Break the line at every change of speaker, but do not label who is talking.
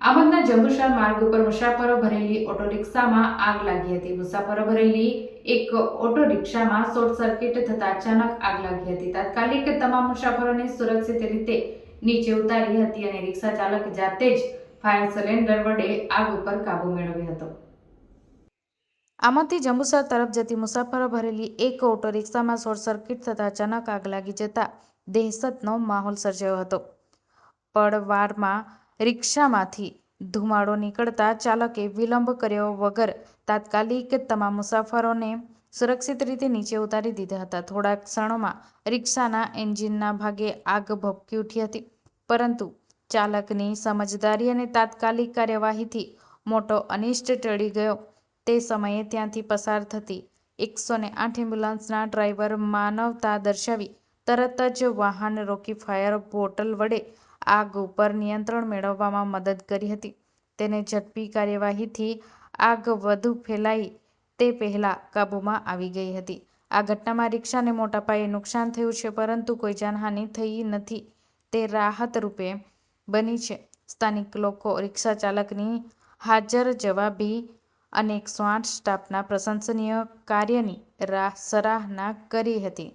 આમદના જંબુસર માર્ગ ઉપર મુસાફરો ભરેલી ઓટો રિક્ષામાં આગ લાગી હતી. મુસાફરો ભરેલી એક ઓટો રિક્ષામાં શોર્ટ સર્કિટ થતા અચાનક આગ લાગી હતી. તાત્કાલિક તમામ મુસાફરોને સુરક્ષિત રીતે નીચે ઉતારી હતી અને રિક્ષા ચાલક જાતે જ ફાયર સિલિન્ડર વડે આગ ઉપર કાબુ મેળવ્યો હતો. આમાંથી જંબુસર તરફ જતી મુસાફરો ભરેલી એક ઓટો રિક્ષામાં શોર્ટ સર્કિટ થતાં અચાનક આગ લાગી જતા દહેશતનો માહોલ સર્જાયો હતો. પડવારમાં રિક્ષામાંથી ધુમાડો નીકળતા ચાલકે વિલંબ કર્યો વગર તાત્કાલિક તમામ મુસાફરોને સુરક્ષિત રીતે નીચે ઉતારી દીધા હતા. થોડા ક્ષણોમાં રિક્ષાના એન્જિનના ભાગે આગ ભભકી ઉઠી હતી, પરંતુ ચાલકની સમજદારી અને તાત્કાલિક કાર્યવાહીથી મોટો અનિષ્ટ ટળી ગયો. તે સમયે ત્યાંથી પસાર થતી એકસો ને આઠ એમ્બ્યુલન્સના ડ્રાઈવર માનવતા દર્શાવી તરત જ વાહન રોકી ફાયર બોટલ વડે આગ ઉપર નિયંત્રણ મેળવવામાં મદદ કરી હતી. તેને ઝડપી કાર્યવાહીથી આગ વધુ ફેલાઈ તે પહેલાં કાબૂમાં આવી ગઈ હતી. આ ઘટનામાં રિક્ષાને મોટા પાયે નુકસાન થયું છે, પરંતુ કોઈ જાનહાનિ થઈ નથી. તે રાહત રૂપે બની છે. સ્થાનિક લોકો રિક્ષા ચાલકની હાજર જવાબી અને એકસો આઠ સ્ટાફના પ્રશંસનીય કાર્યની રાહ સરાહના કરી હતી.